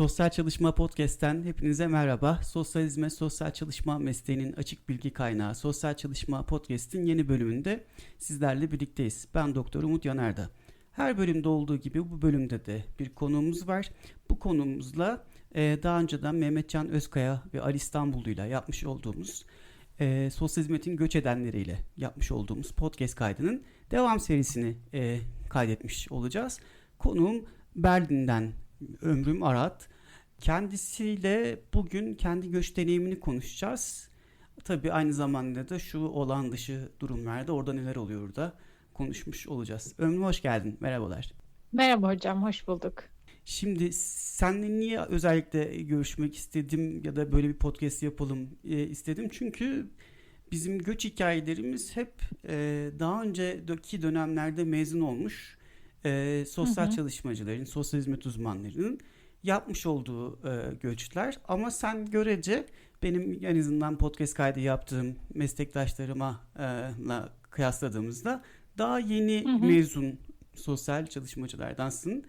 Sosyal Çalışma Podcast'ten hepinize merhaba. Sosyal hizmet, sosyal çalışma mesleğinin açık bilgi kaynağı Sosyal Çalışma Podcast'in yeni bölümünde sizlerle birlikteyiz. Ben Doktor Umut Yaner'da. Her bölümde olduğu gibi bu bölümde de bir konuğumuz var. Bu konuğumuzla e, daha önceden Mehmetcan Özkaya ve Ali İstanbullu'yla yapmış olduğumuz e, sosyal hizmetin göç edenleriyle yapmış olduğumuz podcast kaydının devam serisini e, kaydetmiş olacağız. Konuğum Berlin'den Ömrüm Arat. Kendisiyle bugün kendi göç deneyimini konuşacağız. Tabii aynı zamanda da şu olan dışı durumlarda orada neler oluyor da konuşmuş olacağız. Ömrüm hoş geldin. Merhabalar. Merhaba hocam, hoş bulduk. Şimdi seninle niye özellikle görüşmek istedim ya da böyle bir podcast yapalım e, istedim? Çünkü bizim göç hikayelerimiz hep e, daha önceki dönemlerde mezun olmuş e, sosyal Hı hı. çalışmacıların, sosyal hizmet uzmanlarının yapmış olduğu e, göçler. Ama sen görece benim en azından podcast kaydı yaptığım meslektaşlarıma e, la kıyasladığımızda daha yeni Hı hı. mezun sosyal çalışmacılardansın.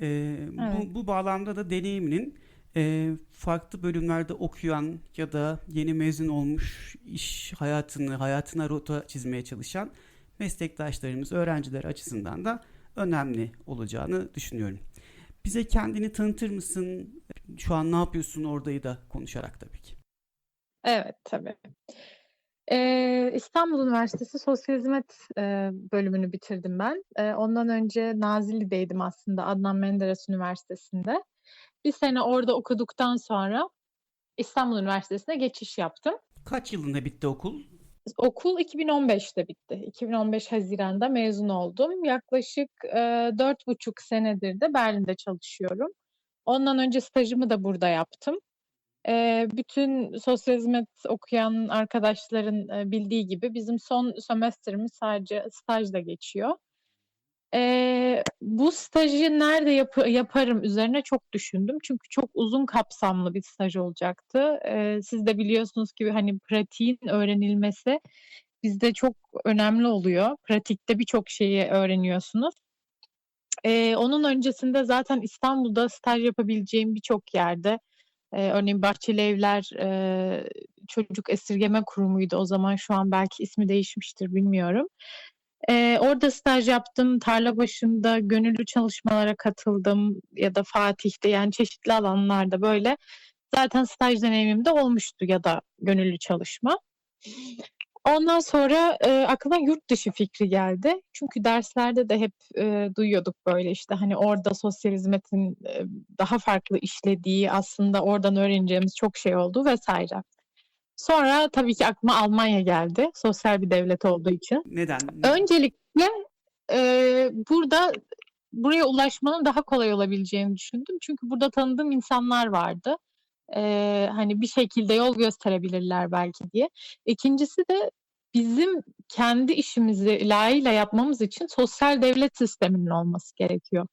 E, Evet. bu, bu bağlamda da deneyiminin e, farklı bölümlerde okuyan ya da yeni mezun olmuş iş hayatını, hayatına rota çizmeye çalışan meslektaşlarımız, öğrenciler açısından da önemli olacağını düşünüyorum. Bize kendini tanıtır mısın? Şu an ne yapıyorsun oradayı da konuşarak tabii ki. Evet, tabii. Ee, İstanbul Üniversitesi Sosyal Hizmet e, bölümünü bitirdim ben. E, ondan önce Nazilli'deydim aslında Adnan Menderes Üniversitesi'nde. Bir sene orada okuduktan sonra İstanbul Üniversitesi'ne geçiş yaptım. Kaç yılında bitti okul? Okul 2015'te bitti. 2015 Haziran'da mezun oldum. Yaklaşık e, dört buçuk senedir de Berlin'de çalışıyorum. Ondan önce stajımı da burada yaptım. E, bütün sosyal hizmet okuyan arkadaşların e, bildiği gibi bizim son sömestrimiz sadece stajla geçiyor. E, bu stajı nerede yap- yaparım üzerine çok düşündüm. Çünkü çok uzun kapsamlı bir staj olacaktı. E, siz de biliyorsunuz ki hani pratiğin öğrenilmesi bizde çok önemli oluyor. Pratikte birçok şeyi öğreniyorsunuz. E, onun öncesinde zaten İstanbul'da staj yapabileceğim birçok yerde e, örneğin Bahçeli Evler e, Çocuk Esirgeme Kurumu'ydu o zaman şu an belki ismi değişmiştir bilmiyorum. E, orada staj yaptım, tarla başında gönüllü çalışmalara katıldım ya da Fatih'te yani çeşitli alanlarda böyle zaten staj deneyimim de olmuştu ya da gönüllü çalışma. Ondan sonra e, aklıma yurt dışı fikri geldi. Çünkü derslerde de hep e, duyuyorduk böyle işte hani orada sosyal hizmetin e, daha farklı işlediği aslında oradan öğreneceğimiz çok şey oldu vesaire. Sonra tabii ki aklıma Almanya geldi. Sosyal bir devlet olduğu için. Neden? Öncelikle e, burada buraya ulaşmanın daha kolay olabileceğini düşündüm. Çünkü burada tanıdığım insanlar vardı. E, hani bir şekilde yol gösterebilirler belki diye. İkincisi de bizim kendi işimizi layığıyla yapmamız için sosyal devlet sisteminin olması gerekiyor.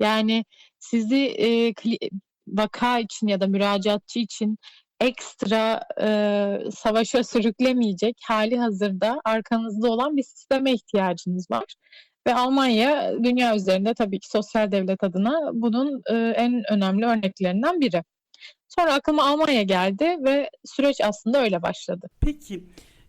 Yani sizi e, vaka için ya da müracaatçı için ekstra e, savaşa sürüklemeyecek hali hazırda arkanızda olan bir sisteme ihtiyacınız var. Ve Almanya dünya üzerinde tabii ki sosyal devlet adına bunun e, en önemli örneklerinden biri. Sonra aklıma Almanya geldi ve süreç aslında öyle başladı. Peki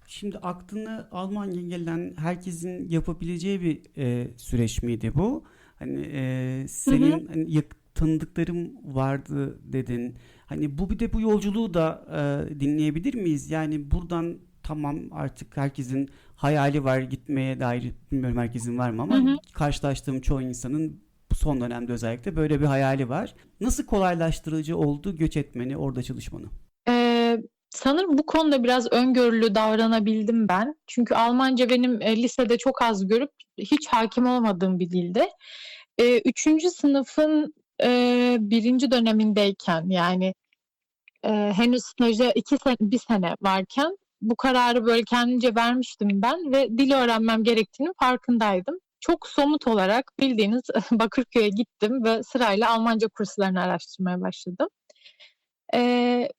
şimdi aklına Almanya gelen herkesin yapabileceği bir e, süreç miydi bu? Hani e, senin hani yak- tanıdıklarım vardı dedin. Hani bu bir de bu yolculuğu da e, dinleyebilir miyiz? Yani buradan tamam artık herkesin hayali var gitmeye dair bilmiyorum herkesin var mı ama Hı hı. karşılaştığım çoğu insanın son dönemde özellikle böyle bir hayali var. Nasıl kolaylaştırıcı oldu göç etmeni, orada çalışmanı? Ee, sanırım bu konuda biraz öngörülü davranabildim ben. Çünkü Almanca benim e, lisede çok az görüp hiç hakim olmadığım bir dilde. Ee, üçüncü sınıfın e, birinci dönemindeyken yani e, henüz staja iki sene, bir sene varken bu kararı böyle kendince vermiştim ben ve dil öğrenmem gerektiğinin farkındaydım. Çok somut olarak bildiğiniz Bakırköy'e gittim ve sırayla Almanca kurslarını araştırmaya başladım. Ee,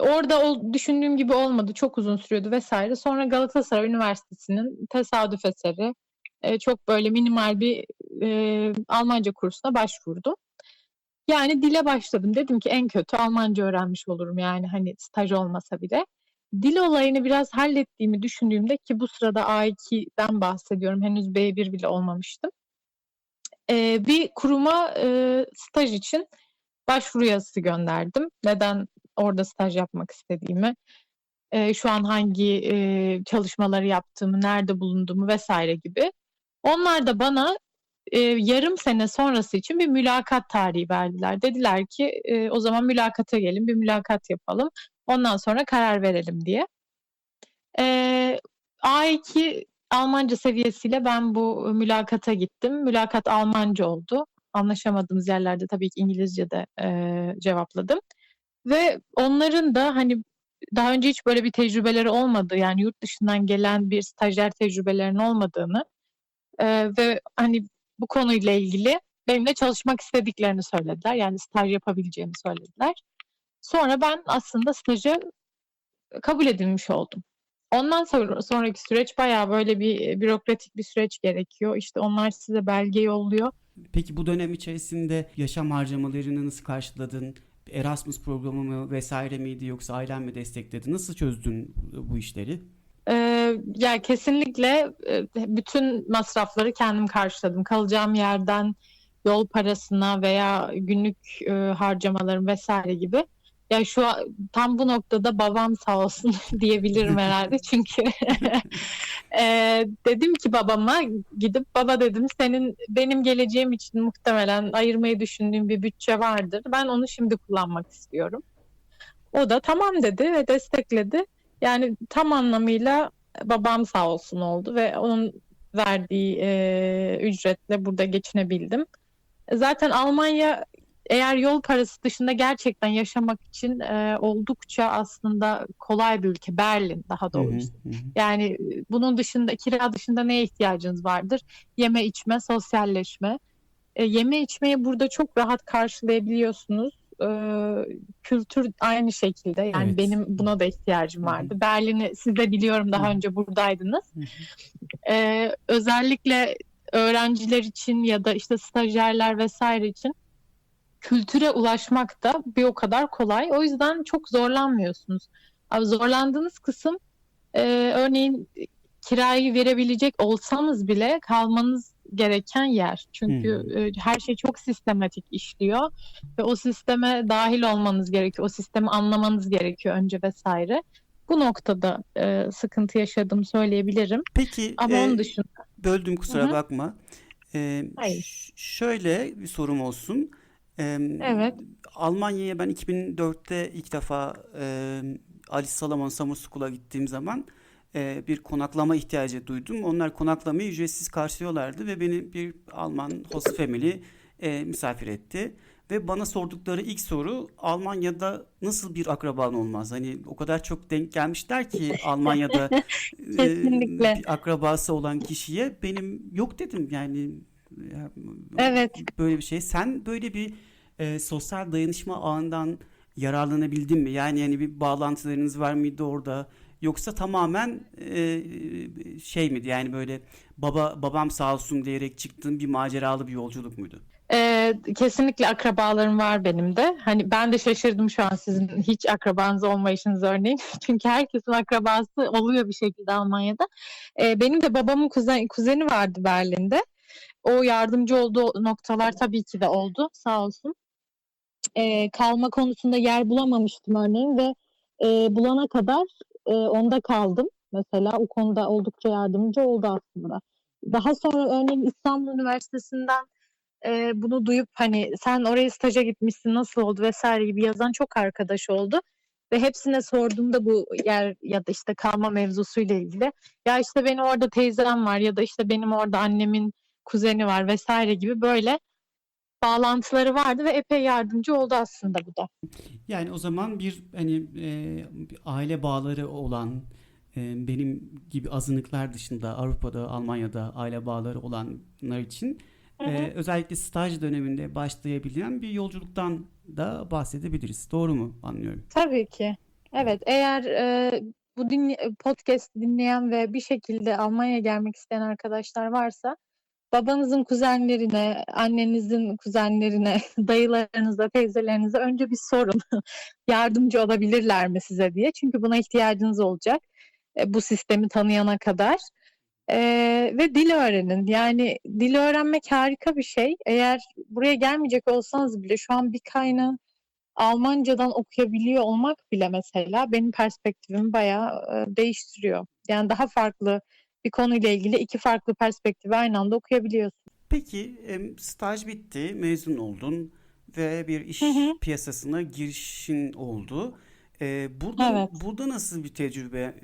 orada ol- düşündüğüm gibi olmadı. Çok uzun sürüyordu vesaire. Sonra Galatasaray Üniversitesi'nin tesadüf eseri çok böyle minimal bir e, Almanca kursuna başvurdum. Yani dile başladım. Dedim ki en kötü Almanca öğrenmiş olurum yani hani staj olmasa bile. Dil olayını biraz hallettiğimi düşündüğümde ki bu sırada A2'den bahsediyorum. Henüz B1 bile olmamıştım. Ee, bir kuruma e, staj için başvuru yazısı gönderdim. Neden orada staj yapmak istediğimi, e, şu an hangi e, çalışmaları yaptığımı, nerede bulunduğumu vesaire gibi. Onlar da bana e, yarım sene sonrası için bir mülakat tarihi verdiler. Dediler ki e, o zaman mülakata gelin, bir mülakat yapalım. Ondan sonra karar verelim diye. E, A2 Almanca seviyesiyle ben bu mülakata gittim. Mülakat Almanca oldu. Anlaşamadığımız yerlerde tabii ki İngilizce de e, cevapladım. Ve onların da hani daha önce hiç böyle bir tecrübeleri olmadı. Yani yurt dışından gelen bir stajyer tecrübelerinin olmadığını e, ve hani bu konuyla ilgili benimle çalışmak istediklerini söylediler. Yani staj yapabileceğimi söylediler. Sonra ben aslında staja kabul edilmiş oldum. Ondan sonra sonraki süreç bayağı böyle bir bürokratik bir süreç gerekiyor. İşte onlar size belge yolluyor. Peki bu dönem içerisinde yaşam harcamalarını nasıl karşıladın? Erasmus programı mı vesaire miydi yoksa ailen mi destekledi? Nasıl çözdün bu işleri? Ee, yani kesinlikle e, bütün masrafları kendim karşıladım. Kalacağım yerden yol parasına veya günlük e, harcamalarım vesaire gibi. Ya şu tam bu noktada babam sağ olsun diyebilirim herhalde. Çünkü e, dedim ki babama gidip baba dedim senin benim geleceğim için muhtemelen ayırmayı düşündüğüm bir bütçe vardır. Ben onu şimdi kullanmak istiyorum. O da tamam dedi ve destekledi. Yani tam anlamıyla babam sağ olsun oldu ve onun verdiği e, ücretle burada geçinebildim. Zaten Almanya eğer yol parası dışında gerçekten yaşamak için e, oldukça aslında kolay bir ülke. Berlin daha doğrusu. Hı hı hı. Yani e, bunun dışında kira dışında neye ihtiyacınız vardır? Yeme içme, sosyalleşme. E, yeme içmeyi burada çok rahat karşılayabiliyorsunuz. E, kültür aynı şekilde. Yani Evet. benim buna da ihtiyacım vardı. Berlin'i siz de biliyorum daha önce buradaydınız. Hı hı. E, özellikle öğrenciler için ya da işte stajyerler vesaire için kültüre ulaşmak da bir o kadar kolay. O yüzden çok zorlanmıyorsunuz. Abi zorlandığınız kısım e, örneğin kirayı verebilecek olsanız bile kalmanız gereken yer. Çünkü Hmm. e, her şey çok sistematik işliyor ve o sisteme dahil olmanız gerekiyor. O sistemi anlamanız gerekiyor önce vesaire. Bu noktada e, sıkıntı yaşadığımı söyleyebilirim. Peki Ama e, onun dışında böldüm kusura Hı hı. bakma. E, Hayır. şöyle bir sorum olsun. E, Evet. Almanya'ya ben 2004'te ilk defa e, Alice Salomon Summer School'a gittiğim zaman e, bir konaklama ihtiyacı duydum. Onlar konaklamayı ücretsiz karşılıyorlardı ve beni bir Alman host family e, misafir etti. Ve bana sordukları ilk soru Almanya'da nasıl bir akraban olmaz? Hani o kadar çok denk gelmişler ki Almanya'da e, bir akrabası olan kişiye benim yok dedim yani ya, Evet. böyle bir şey. Sen böyle bir e, sosyal dayanışma ağından yararlanabildin mi? Yani yani bir bağlantılarınız var mıydı orada? Yoksa tamamen e, şey miydi? Yani böyle baba babam sağ olsun diyerek çıktığın bir maceralı bir yolculuk muydu? Ee, kesinlikle akrabalarım var benim de. Hani ben de şaşırdım şu an sizin hiç akrabanız olmayışınız örneğin. Çünkü herkesin akrabası oluyor bir şekilde Almanya'da. Ee, benim de babamın kuzen, kuzeni vardı Berlin'de. O yardımcı olduğu noktalar tabii ki de oldu sağ olsun. Ee, kalma konusunda yer bulamamıştım örneğin ve e, bulana kadar e, onda kaldım. Mesela o konuda oldukça yardımcı oldu aslında. Daha sonra örneğin İstanbul Üniversitesi'nden e, bunu duyup hani sen oraya staja gitmişsin nasıl oldu vesaire gibi yazan çok arkadaş oldu. Ve hepsine sorduğumda bu yer ya da işte kalma mevzusuyla ilgili ya işte benim orada teyzem var ya da işte benim orada annemin kuzeni var vesaire gibi böyle bağlantıları vardı ve epey yardımcı oldu aslında bu da. Yani o zaman bir hani e, bir aile bağları olan e, benim gibi azınlıklar dışında Avrupa'da, Almanya'da aile bağları olanlar için Hı hı. e, özellikle staj döneminde başlayabilen bir yolculuktan da bahsedebiliriz. Doğru mu anlıyorum? Tabii ki. Evet, eğer e, bu dinle, podcast dinleyen ve bir şekilde Almanya'ya gelmek isteyen arkadaşlar varsa babanızın kuzenlerine, annenizin kuzenlerine, dayılarınıza, teyzelerinize önce bir sorun. Yardımcı olabilirler mi size diye. Çünkü buna ihtiyacınız olacak e, bu sistemi tanıyana kadar. E, ve dil öğrenin. Yani dil öğrenmek harika bir şey. Eğer buraya gelmeyecek olsanız bile şu an bir kaynağı Almancadan okuyabiliyor olmak bile mesela benim perspektifimi bayağı e, değiştiriyor. Yani daha farklı bir konuyla ilgili iki farklı perspektifi aynı anda okuyabiliyorsun. Peki staj bitti, mezun oldun ve bir iş Hı hı. piyasasına girişin oldu. Ee, burada Evet. burada nasıl bir tecrübe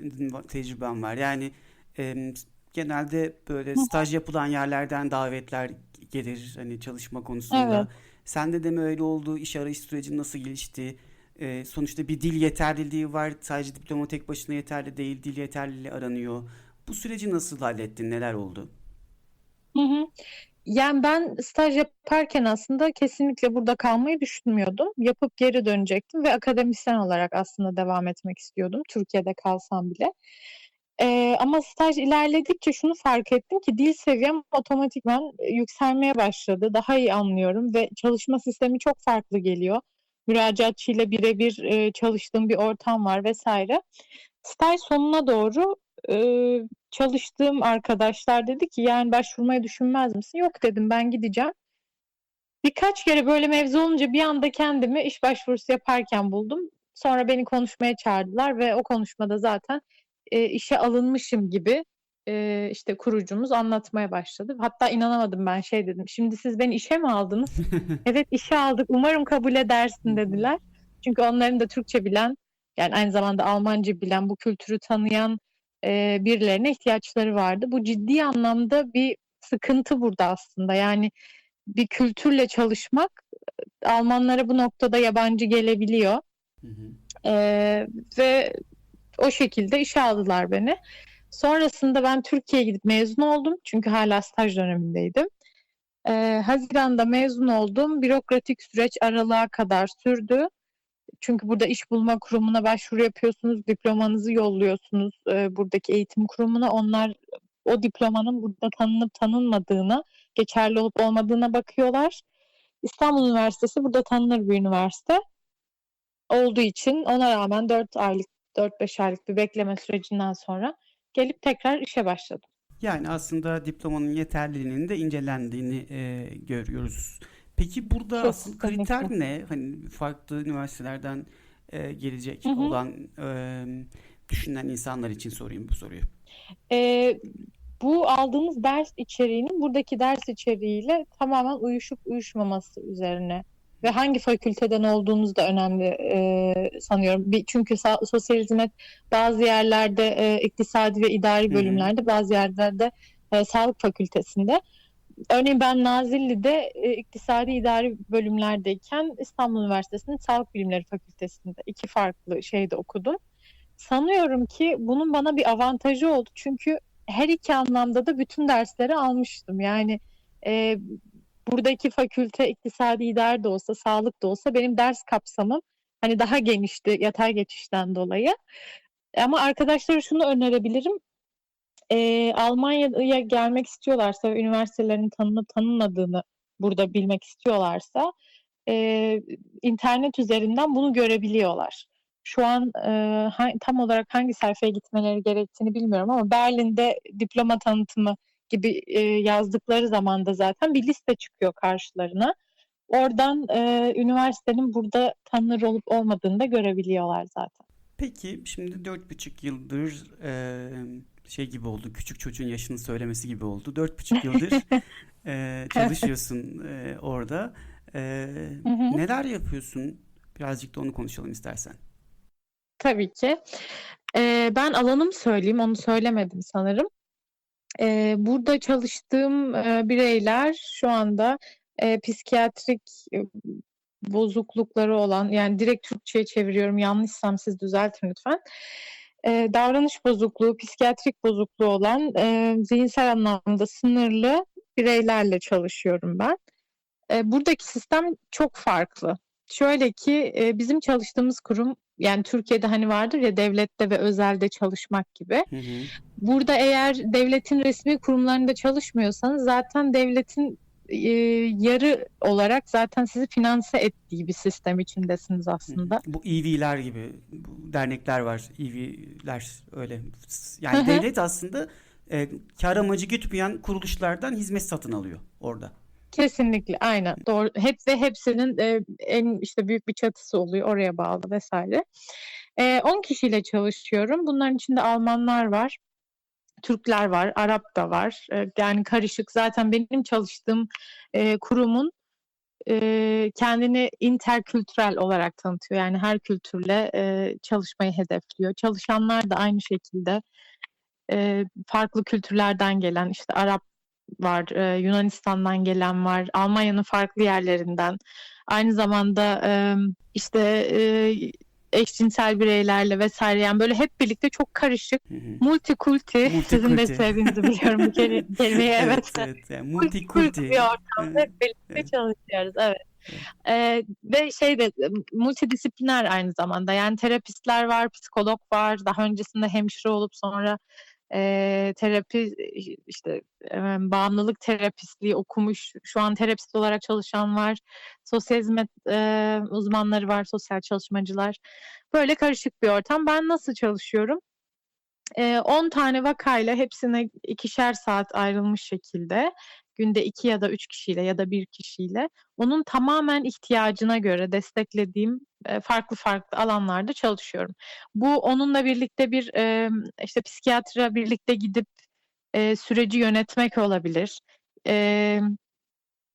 tecrüben var? Yani em, genelde böyle staj yapılan yerlerden davetler gelir hani çalışma konusunda. Evet. Sende de mi öyle oldu? İş arayış süreci nasıl gelişti? Ee, sonuçta bir dil yeterliliği var. Sadece diploma tek başına yeterli değil. Dil yeterliliği aranıyor. Bu süreci nasıl hallettin? Neler oldu? Hı hı. Yani ben staj yaparken aslında kesinlikle burada kalmayı düşünmüyordum. Yapıp geri dönecektim ve akademisyen olarak aslında devam etmek istiyordum. Türkiye'de kalsam bile. Ee, ama staj ilerledikçe şunu fark ettim ki dil seviyem otomatikman e, yükselmeye başladı. Daha iyi anlıyorum ve çalışma sistemi çok farklı geliyor. Müracaatçıyla birebir e, çalıştığım bir ortam var vesaire. Staj sonuna doğru e, çalıştığım arkadaşlar dedi ki yani başvurmayı düşünmez misin? Yok dedim ben gideceğim. Birkaç kere böyle mevzu olunca bir anda kendimi iş başvurusu yaparken buldum. Sonra beni konuşmaya çağırdılar ve o konuşmada zaten e, işe alınmışım gibi e, işte kurucumuz anlatmaya başladı. Hatta inanamadım ben şey dedim. Şimdi siz beni işe mi aldınız? Evet işe aldık. Umarım kabul edersin dediler. Çünkü onların da Türkçe bilen yani aynı zamanda Almanca bilen bu kültürü tanıyan e, birilerine ihtiyaçları vardı. Bu ciddi anlamda bir sıkıntı burada aslında. Yani bir kültürle çalışmak Almanlara bu noktada yabancı gelebiliyor. Hı hı. E, ve o şekilde işe aldılar beni. Sonrasında ben Türkiye'ye gidip mezun oldum. Çünkü hala staj dönemindeydim. E, Haziran'da mezun oldum. Bürokratik süreç aralığa kadar sürdü. Çünkü burada iş bulma kurumuna başvuru yapıyorsunuz, diplomanızı yolluyorsunuz e, buradaki eğitim kurumuna. Onlar o diplomanın burada tanınıp tanınmadığına, geçerli olup olmadığına bakıyorlar. İstanbul Üniversitesi burada tanınır bir üniversite olduğu için ona rağmen 4 aylık, 4-5 aylık bir bekleme sürecinden sonra gelip tekrar işe başladım. Yani aslında diplomanın yeterliliğinin de incelendiğini e, görüyoruz. Peki burada asıl kriter ne? Hani farklı üniversitelerden e, gelecek Hı hı. olan e, düşünen insanlar için sorayım bu soruyu. Ee, bu aldığınız ders içeriğinin buradaki ders içeriğiyle tamamen uyuşup uyuşmaması üzerine ve hangi fakülteden olduğunuz da önemli e, sanıyorum. Bir, çünkü sa- sosyal hizmet bazı yerlerde e, iktisadi ve idari bölümlerde, bazı yerlerde e, sağlık fakültesinde. Örneğin ben Nazilli'de e, iktisadi idari bölümlerdeyken İstanbul Üniversitesi'nin Sağlık Bilimleri Fakültesi'nde iki farklı şeyde okudum. Sanıyorum ki bunun bana bir avantajı oldu. Çünkü her iki anlamda da bütün dersleri almıştım. Yani e, buradaki fakülte iktisadi idare de olsa, sağlık da olsa benim ders kapsamım hani daha genişti yatay geçişten dolayı. Ama arkadaşlara şunu önerebilirim. E, Almanya'ya gelmek istiyorlarsa ve üniversitelerin tanınıp tanınmadığını burada bilmek istiyorlarsa e, internet üzerinden bunu görebiliyorlar. Şu an e, ha- tam olarak hangi sayfaya gitmeleri gerektiğini bilmiyorum ama Berlin'de diploma tanıtımı gibi e, yazdıkları zaman da zaten bir liste çıkıyor karşılarına. Oradan e, üniversitenin burada tanınır olup olmadığını da görebiliyorlar zaten. Peki şimdi dört buçuk yıldır e, şey gibi oldu. Küçük çocuğun yaşını söylemesi gibi oldu. Dört buçuk yıldır e, çalışıyorsun e, orada. E, Hı hı. neler yapıyorsun? Birazcık da onu konuşalım istersen. Tabii ki. E, ben alanımı söyleyeyim, onu söylemedim sanırım. E, burada çalıştığım e, bireyler şu anda e, psikiyatrik e, bozuklukları olan, yani direkt Türkçe'ye çeviriyorum, yanlışsam siz düzeltin lütfen. E, davranış bozukluğu, psikiyatrik bozukluğu olan, e, zihinsel anlamda sınırlı bireylerle çalışıyorum ben. E, buradaki sistem çok farklı. Şöyle ki e, bizim çalıştığımız kurum yani Türkiye'de hani vardır ya devlette ve özelde çalışmak gibi. Hı hı. Burada eğer devletin resmi kurumlarında çalışmıyorsanız zaten devletin e, yarı olarak zaten sizi finanse ettiği bir sistem içindesiniz aslında. Bu EV'ler gibi bu dernekler var. EV'ler öyle. Yani devlet aslında e, kar amacı gütmeyen kuruluşlardan hizmet satın alıyor orada. Kesinlikle aynen doğru. Hep ve hepsinin e, en işte büyük bir çatısı oluyor oraya bağlı vesaire. E, 10 kişiyle çalışıyorum. Bunların içinde Almanlar var. Türkler var, Arap da var. E, yani karışık. Zaten benim çalıştığım e, kurumun e, kendini interkültürel olarak tanıtıyor. Yani her kültürle e, çalışmayı hedefliyor. Çalışanlar da aynı şekilde e, farklı kültürlerden gelen işte Arap var, e, Yunanistan'dan gelen var, Almanya'nın farklı yerlerinden. Aynı zamanda e, işte e, eşcinsel bireylerle vesaire yani böyle hep birlikte çok karışık. Multikulti. Sizin de sevdiğinizi biliyorum. Bu keli- kelimeyi evet. Evet, evet. Yani Multikulti bir ortamda hep birlikte evet, çalışıyoruz evet. evet. Ee, ve şey de multidisipliner aynı zamanda. Yani terapistler var, psikolog var, daha öncesinde hemşire olup sonra e, terapi işte e, bağımlılık terapistliği okumuş, şu an terapist olarak çalışan var, sosyal hizmet e, uzmanları var, sosyal çalışmacılar. Böyle karışık bir ortam. Ben nasıl çalışıyorum? Eee, 10 tane vakayla hepsine ikişer saat ayrılmış şekilde günde 2 ya da 3 kişiyle ya da 1 kişiyle onun tamamen ihtiyacına göre desteklediğim eee, farklı farklı alanlarda çalışıyorum. Bu onunla birlikte bir işte psikiyatra birlikte gidip eee, süreci yönetmek olabilir.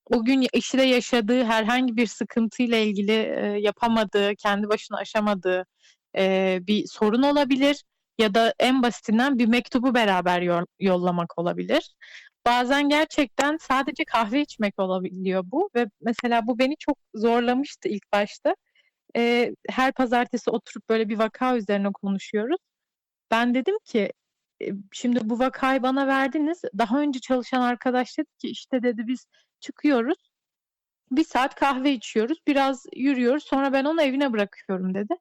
O gün işte yaşadığı herhangi bir sıkıntıyla ilgili eee, yapamadığı, kendi başına aşamadığı bir sorun olabilir ya da en basitinden bir mektubu beraber yo- yollamak olabilir. Bazen gerçekten sadece kahve içmek olabiliyor bu ve mesela bu beni çok zorlamıştı ilk başta. Eee, her pazartesi oturup böyle bir vaka üzerine konuşuyoruz. Ben dedim ki e, şimdi bu vakayı bana verdiniz. Daha önce çalışan arkadaş dedi ki işte dedi biz çıkıyoruz. Bir saat kahve içiyoruz, biraz yürüyoruz. Sonra ben onu evine bırakıyorum dedi.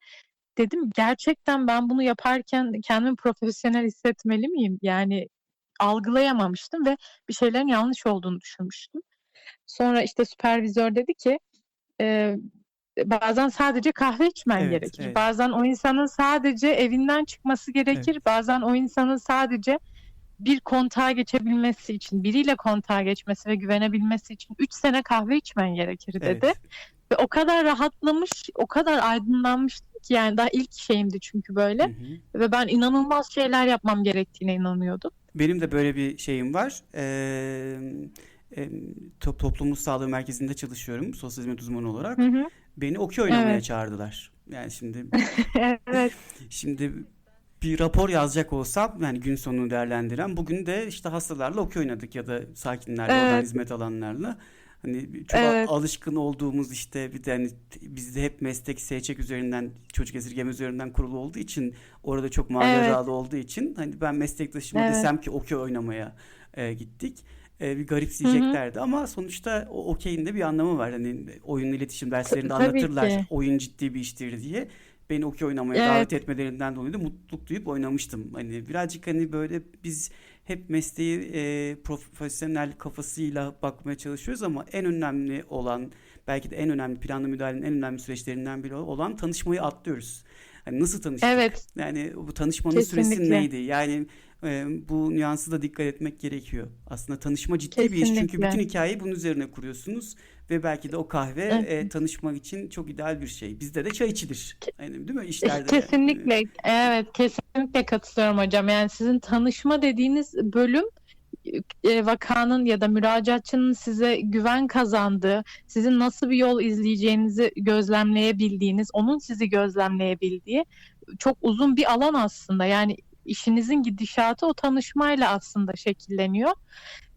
Dedim gerçekten ben bunu yaparken kendimi profesyonel hissetmeli miyim? Yani algılayamamıştım ve bir şeylerin yanlış olduğunu düşünmüştüm. Sonra işte süpervizör dedi ki e, bazen sadece kahve içmen Evet, gerekir. evet, Bazen o insanın sadece evinden çıkması gerekir. evet. Bazen o insanın sadece bir kontağa geçebilmesi için, biriyle kontağa geçmesi ve güvenebilmesi için 3 sene kahve içmen gerekir dedi. Evet. Ve o kadar rahatlamış, o kadar aydınlanmıştım ki yani daha ilk şeyimdi çünkü Hı böyle. hı. Ve ben inanılmaz şeyler yapmam gerektiğine inanıyordum. Benim de böyle bir şeyim var. Ee, toplumsal sağlığı merkezinde çalışıyorum sosyal hizmet uzmanı olarak. Hı hı. Beni okey oynamaya Evet. çağırdılar. Yani şimdi Evet. şimdi bir rapor yazacak olsam yani gün sonunu değerlendiren bugün de işte hastalarla okey oynadık ya da sakinlerle oradan Evet. hizmet alanlarla. Hani çok Evet. alışkın olduğumuz işte bir de hani bizde hep meslek seçek üzerinden çocuk esirgeme üzerinden kurulu olduğu için orada çok Evet. maceralı olduğu için hani ben meslektaşıma Evet. desem ki okey oynamaya e, gittik. E, bir garipseyeceklerdi ama sonuçta o okeyin de bir anlamı var. Hani oyun iletişim derslerinde tabii anlatırlar ki. oyun ciddi bir iştir diye. Beni okey oynamaya davet Evet. etmelerinden dolayı da mutluluk duyup oynamıştım. Hani birazcık hani böyle biz hep mesleği e, profesyonel kafasıyla bakmaya çalışıyoruz ama en önemli olan belki de en önemli planlı müdahalenin en önemli süreçlerinden biri olan tanışmayı atlıyoruz. Hani nasıl tanıştık? Evet. Yani bu tanışmanın süresi Kesinlikle. neydi? Yani e, bu nüansı da dikkat etmek gerekiyor. Aslında tanışma ciddi bir iş çünkü bütün Kesinlikle. hikayeyi bunun üzerine kuruyorsunuz ve belki de o kahve e, tanışmak için çok ideal bir şey. Bizde de çay içilir. Yani değil mi? İşlerde de. Kesinlikle. Evet, kesinlikle katılıyorum hocam. Yani sizin tanışma dediğiniz bölüm e, vakanın ya da müracaatçının size güven kazandığı, sizin nasıl bir yol izleyeceğinizi gözlemleyebildiğiniz, onun sizi gözlemleyebildiği çok uzun bir alan aslında. Yani işinizin gidişatı o tanışmayla aslında şekilleniyor.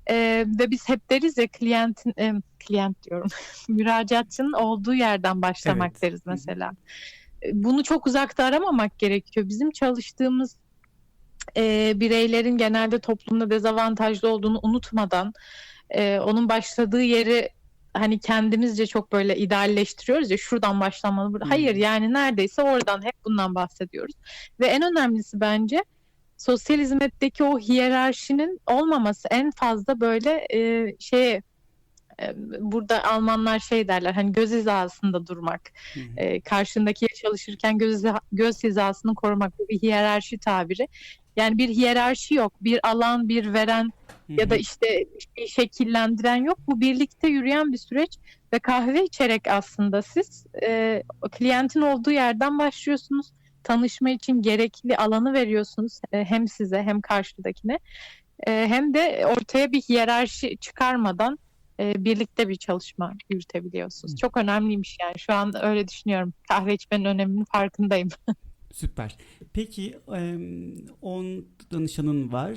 Ee, ve biz hep deriz ya klientin, e, klient diyorum, müracaatçının olduğu yerden başlamak Evet. deriz mesela. E, Bunu çok uzakta aramamak gerekiyor. Bizim çalıştığımız e, bireylerin genelde toplumda dezavantajlı olduğunu unutmadan, e, onun başladığı yeri hani kendimizce çok böyle idealleştiriyoruz ya şuradan. Hı. Hayır yani neredeyse oradan hep bundan bahsediyoruz. Ve en önemlisi bence sosyal hizmetteki o hiyerarşinin olmaması en fazla böyle e, şeye burada Almanlar şey derler hani göz hizasında durmak Hı hı. e, karşındakiyle çalışırken göz, göz hizasını korumak bir hiyerarşi tabiri. Yani bir hiyerarşi yok. Bir alan, bir veren ya da işte bir şekillendiren yok. Bu birlikte yürüyen bir süreç ve kahve içerek aslında siz e, o kliyentin olduğu yerden başlıyorsunuz. Tanışma için gerekli alanı veriyorsunuz e, hem size hem karşıdakine. E, hem de ortaya bir hiyerarşi çıkarmadan e, birlikte bir çalışma yürütebiliyorsunuz. Hı. Çok önemliymiş yani. Şu an öyle düşünüyorum. Kahve içmenin öneminin farkındayım. Süper. Peki 10 danışanın var.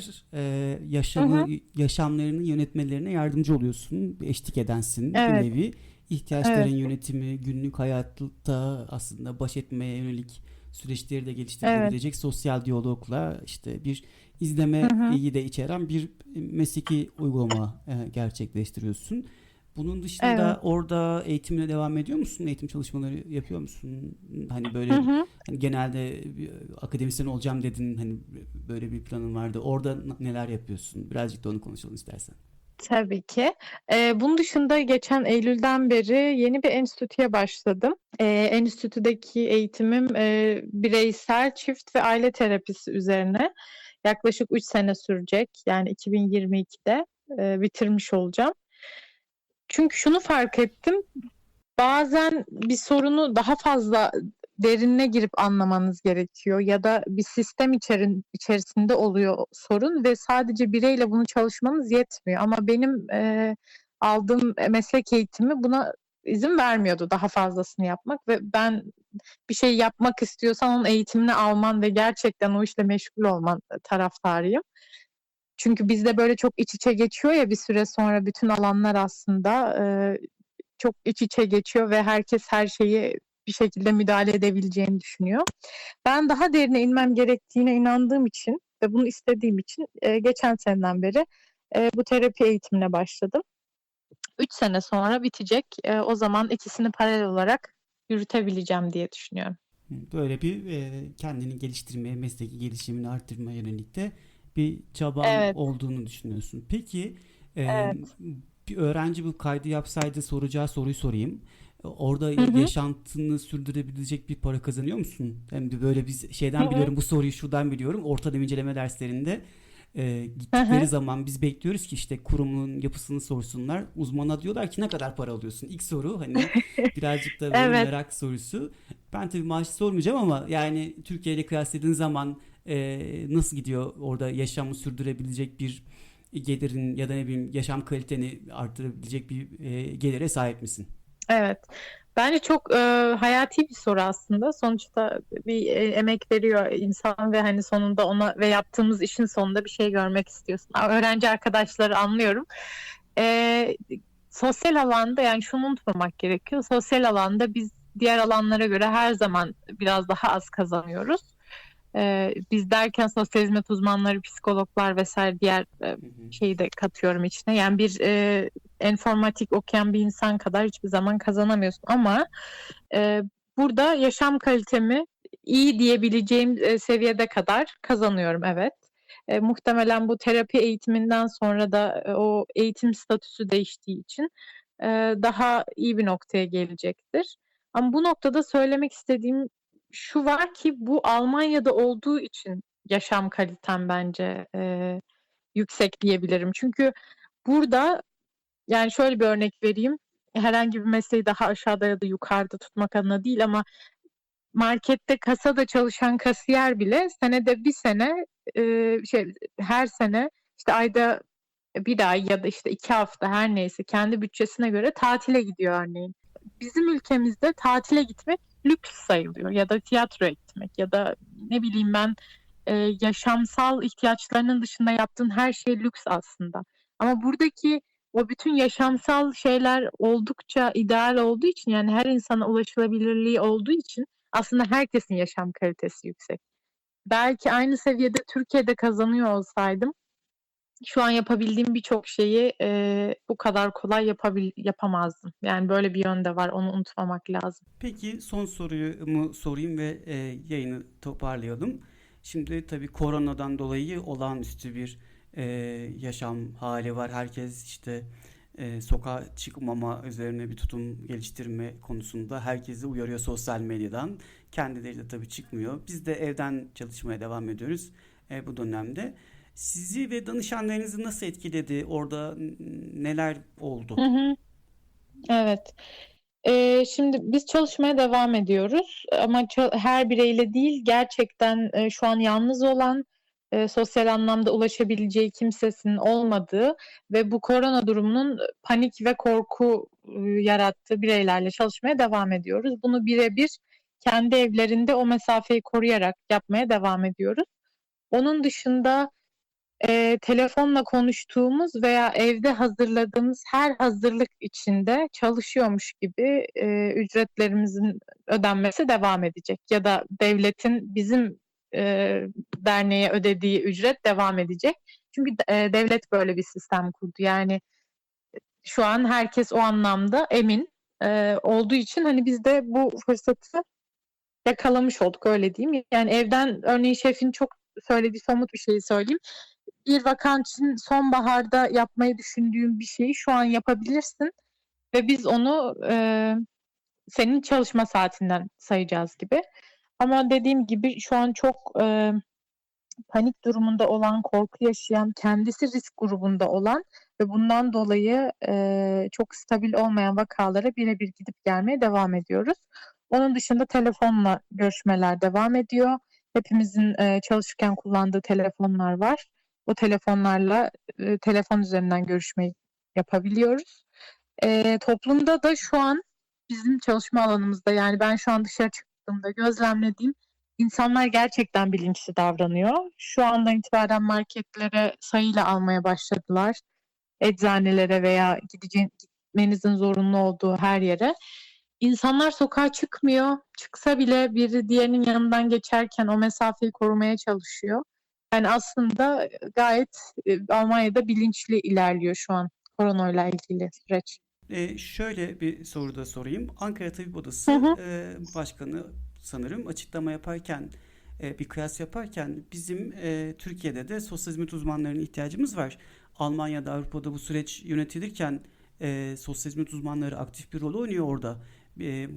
Yaşamı, yaşamlarını yönetmelerine yardımcı oluyorsun. Eşlik edensin Evet. bir nevi. İhtiyaçların Evet. yönetimi, günlük hayatta aslında baş etmeye yönelik süreçleri de geliştirilebilecek sosyal diyalogla işte bir izlemeyi de içeren bir mesleki uygulama e, gerçekleştiriyorsun. Bunun dışında Evet. orada eğitimine devam ediyor musun? Eğitim çalışmaları yapıyor musun? Hani böyle Hı hı. Hani genelde akademisyen olacağım dedin hani böyle bir planın vardı. Orada neler yapıyorsun? Birazcık da onu konuşalım istersen. Tabii ki. Ee, bunun dışında geçen Eylül'den beri yeni bir enstitüye başladım. Ee, enstitüdeki eğitimim e, bireysel, çift ve aile terapisi üzerine. Yaklaşık 3 sene sürecek. Yani 2022'de e, bitirmiş olacağım. Çünkü şunu fark ettim. Bazen bir sorunu daha fazla derinine girip anlamanız gerekiyor ya da bir sistem içerin, içerisinde oluyor sorun ve sadece bireyle bunu çalışmanız yetmiyor. Ama benim e, aldığım meslek eğitimi buna izin vermiyordu daha fazlasını yapmak ve ben bir şey yapmak istiyorsan onun eğitimini alman ve gerçekten o işle meşgul olman taraftarıyım. Çünkü bizde böyle çok iç içe geçiyor ya bir süre sonra bütün alanlar aslında e, çok iç içe geçiyor ve herkes her şeyi bir şekilde müdahale edebileceğini düşünüyor. Ben daha derine inmem gerektiğine inandığım için ve bunu istediğim için e, geçen seneden beri e, bu terapi eğitimine başladım. 3 sene sonra bitecek. E, o zaman ikisini paralel olarak yürütebileceğim diye düşünüyorum. Böyle bir e, kendini geliştirmeye, mesleki gelişimini arttırmaya yönelik de bir çaban Evet. olduğunu düşünüyorsun. Peki e, Evet. bir öğrenci bu kaydı yapsaydı soracağı soruyu sorayım. Orada hı. yaşantını sürdürebilecek bir para kazanıyor musun? Hem de böyle biz şeyden Hı hı. biliyorum bu soruyu şuradan biliyorum. Orta inceleme derslerinde e, gittikleri Hı hı. zaman biz bekliyoruz ki işte kurumun yapısını sorsunlar. Uzmana diyorlar ki ne kadar para alıyorsun? İlk soru hani birazcık da Evet. merak sorusu. Ben tabii maaşı sormayacağım ama yani Türkiye ile kıyasladığın zaman e, nasıl gidiyor orada yaşamı sürdürebilecek bir gelirin ya da ne bileyim yaşam kaliteni arttırabilecek bir e, gelire sahip misin? Evet. Bence çok e, hayati bir soru aslında. Sonuçta bir e, emek veriyor insan ve hani sonunda ona ve yaptığımız işin sonunda bir şey görmek istiyorsun. Öğrenci arkadaşları anlıyorum. E, sosyal alanda yani şunu unutmamak gerekiyor. Sosyal alanda biz diğer alanlara göre her zaman biraz daha az kazanıyoruz. E, biz derken sosyal hizmet uzmanları, psikologlar vesaire diğer e, şeyi de katıyorum içine. Yani bir e, informatik okuyan bir insan kadar hiçbir zaman kazanamıyorsun ama e, burada yaşam kalitemi iyi diyebileceğim e, seviyede kadar kazanıyorum evet. E, muhtemelen bu terapi eğitiminden sonra da e, o eğitim statüsü değiştiği için e, daha iyi bir noktaya gelecektir. Ama bu noktada söylemek istediğim şu var ki bu Almanya'da olduğu için yaşam kalitem bence e, yüksek diyebilirim. Çünkü burada yani şöyle bir örnek vereyim. Herhangi bir mesleği daha aşağıda ya da yukarıda tutmak adına değil ama markette kasada çalışan kasiyer bile senede bir sene e, şey her sene işte ayda bir ay ya da işte iki hafta her neyse kendi bütçesine göre tatile gidiyor örneğin. Bizim ülkemizde tatile gitmek lüks sayılıyor ya da tiyatroya gitmek ya da ne bileyim ben e, yaşamsal ihtiyaçlarının dışında yaptığın her şey lüks aslında. Ama buradaki o bütün yaşamsal şeyler oldukça ideal olduğu için yani her insana ulaşılabilirliği olduğu için aslında herkesin yaşam kalitesi yüksek. Belki aynı seviyede Türkiye'de kazanıyor olsaydım şu an yapabildiğim birçok şeyi, eee, bu kadar kolay yapabil yapamazdım. Yani böyle bir yön de var, onu unutmamak lazım. Peki son sorumu sorayım ve e, yayını toparlayalım. Şimdi tabii koronadan dolayı olağanüstü bir e, yaşam hali var. Herkes işte e, sokağa çıkmama üzerine bir tutum geliştirme konusunda herkesi uyarıyor sosyal medyadan. Kendileri de tabii çıkmıyor. Biz de evden çalışmaya devam ediyoruz e, bu dönemde. Sizi ve danışanlarınızı nasıl etkiledi? Orada neler oldu? Hı hı. Evet. Eee, şimdi biz çalışmaya devam ediyoruz ama her bireyle değil, gerçekten, eee, şu an yalnız olan, eee, sosyal anlamda ulaşabileceği kimsesinin olmadığı ve bu korona durumunun panik ve korku, ııı, yarattığı bireylerle çalışmaya devam ediyoruz. Bunu birebir kendi evlerinde o mesafeyi koruyarak yapmaya devam ediyoruz. Onun dışında, eee, telefonla konuştuğumuz veya evde hazırladığımız her hazırlık için de çalışıyormuş gibi, eee, ücretlerimizin ödenmesi devam edecek ya da devletin bizim, eee, derneğe ödediği ücret devam edecek. Çünkü eee, devlet böyle bir sistem kurdu. Yani, şu an herkes o anlamda emin, eee, olduğu için, hani, biz de bu fırsatı yakalamış olduk, öyle diyeyim. Yani evden örneğin şefin çok söylediği somut bir şeyi söyleyeyim. Bir vakan için sonbaharda yapmayı düşündüğün bir şeyi şu an yapabilirsin ve biz onu, eee, senin çalışma saatinden sayacağız gibi. Ama dediğim gibi şu an çok, eee, panik durumunda olan, korku yaşayan, kendisi risk grubunda olan ve bundan dolayı, eee, çok stabil olmayan vakalara birebir gidip gelmeye devam ediyoruz. Onun dışında telefonla görüşmeler devam ediyor. Hepimizin, eee, çalışırken kullandığı telefonlar var. O telefonlarla, eee, telefon üzerinden görüşmeyi yapabiliyoruz. Eee, toplumda da şu an bizim çalışma alanımızda, yani ben şu an dışarı çıktığımda gözlemlediğim insanlar gerçekten bilinçli davranıyor. Şu andan itibaren marketlere sayıyla almaya başladılar. Eczanelere veya gideceğin gitmenizin zorunlu olduğu her yere. İnsanlar sokağa çıkmıyor. Çıksa bile biri diğerinin yanından geçerken o mesafeyi korumaya çalışıyor. Yani aslında, eee, gayet, eee, Almanya'da bilinçli ilerliyor şu an koronayla ilgili süreç. Eee, şöyle bir soru da sorayım. Ankara Tabip Hı Odası hı. eee, Başkanı sanırım açıklama yaparken eee, bir kıyas yaparken bizim eee, Türkiye'de de sosyal hizmet uzmanlarına ihtiyacımız var. Almanya'da, Avrupa'da bu süreç yönetilirken eee, sosyal hizmet uzmanları aktif bir rol oynuyor orada eee,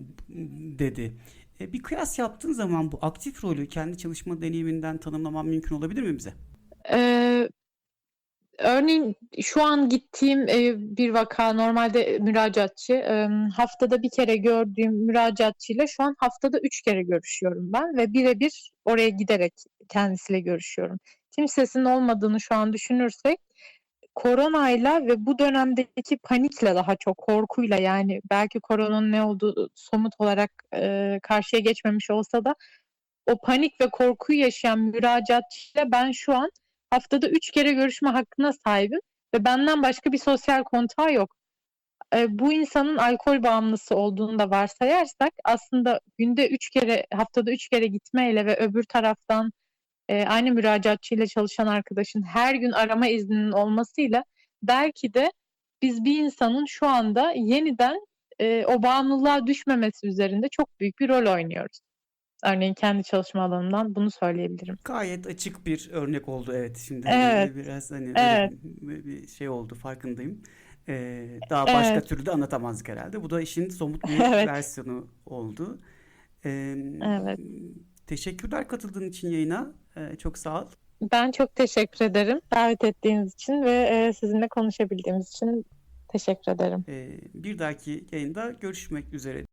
dedi. E, bir kıyas yaptığın zaman bu aktif rolü kendi çalışma deneyiminden tanımlaman mümkün olabilir mi bize? Eee, örneğin şu an gittiğim, eee, bir vaka normalde müracaatçı, emm, haftada 1 kere gördüğüm müracaatçıyla şu an haftada 3 kere görüşüyorum ben ve birebir oraya giderek kendisiyle görüşüyorum. Kimsesinin olmadığını şu an düşünürsek koronayla ve bu dönemdeki panikle daha çok korkuyla, yani belki koronanın ne olduğu somut olarak, eee, karşıya geçmemiş olsa da o panik ve korkuyu yaşayan müracaatçıyla ben şu an haftada 3 kere görüşme hakkına sahibim ve benden başka bir sosyal kontağı yok. Eee, bu insanın alkol bağımlısı olduğunu da varsayarsak aslında günde 3 kere, haftada 3 kere gitmeyle ve öbür taraftan, eee, aynı müracaatçıyla çalışan arkadaşın her gün arama izninin olmasıyla belki de biz bir insanın şu anda yeniden, eee, o bağımlılığa düşmemesi üzerinde çok büyük bir rol oynuyoruz. Örneğin kendi çalışma alanımdan bunu söyleyebilirim. Gayet açık bir örnek oldu evet. Şimdi Evet. eee, biraz hani Evet. bir şey oldu farkındayım. Eee, daha başka Evet. türlü de anlatamazdık herhalde. Bu da işin somut bir Evet. versiyonu oldu. Eee, Evet. teşekkürler katıldığın için yayına. Eee, çok sağ ol. Ben çok teşekkür ederim davet ettiğiniz için ve, eee, sizinle konuşabildiğimiz için teşekkür ederim. Eee, bir dahaki yayında görüşmek üzere.